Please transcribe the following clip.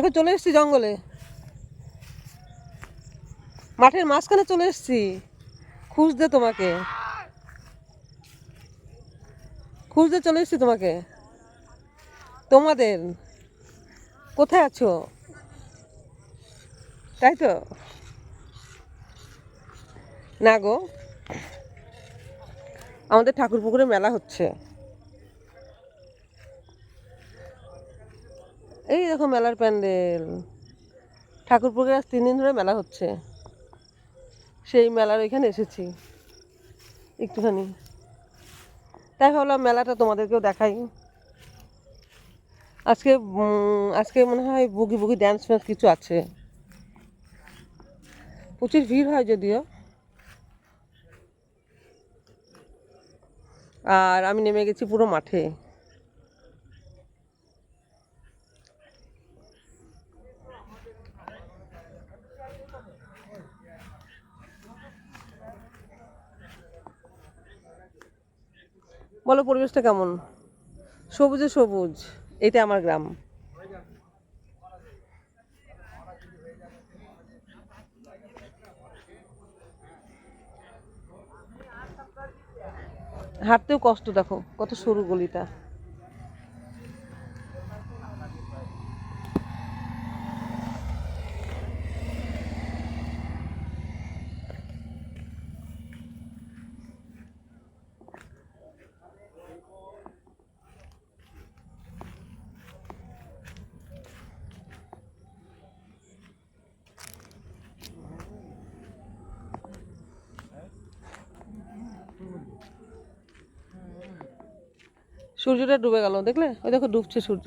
দেখো চলে এসছি জঙ্গলে। মাঠের মাঝখানে চলে এসছি। খুঁজতে তোমাকে। খুঁজতে চলে এসছি তোমাকে। তোমাদের। কোথায় আছো? তাই তো? না গো। আমাদের ঠাকুর পুকুরে মেলা হচ্ছে। এই দেখো মেলার প্যান্ডেল। ঠাকুর পুকুরে আজ তিন দিন ধরে মেলা হচ্ছে। সেই মেলার ওইখানে এসেছি। একটুখানি। তাই ভাবলাম মেলাটা তোমাদেরকেও দেখাই। আজকে আজকে মনে হয় বুগি বুগি ড্যান্স ফ্যান্স কিছু আছে। প্রচুর ভিড় হয় যদিও। আর আমি নেমে গেছি পুরো মাঠে। বলো পরিবেশটা কেমন? সবুজে সবুজ এটা আমার গ্রাম। হাঁটতেও কষ্ট দেখো কত সরু গলিটা। সূর্যটা ডুবে গেল দেখলে? ওই দেখো ডুবছে সূর্য।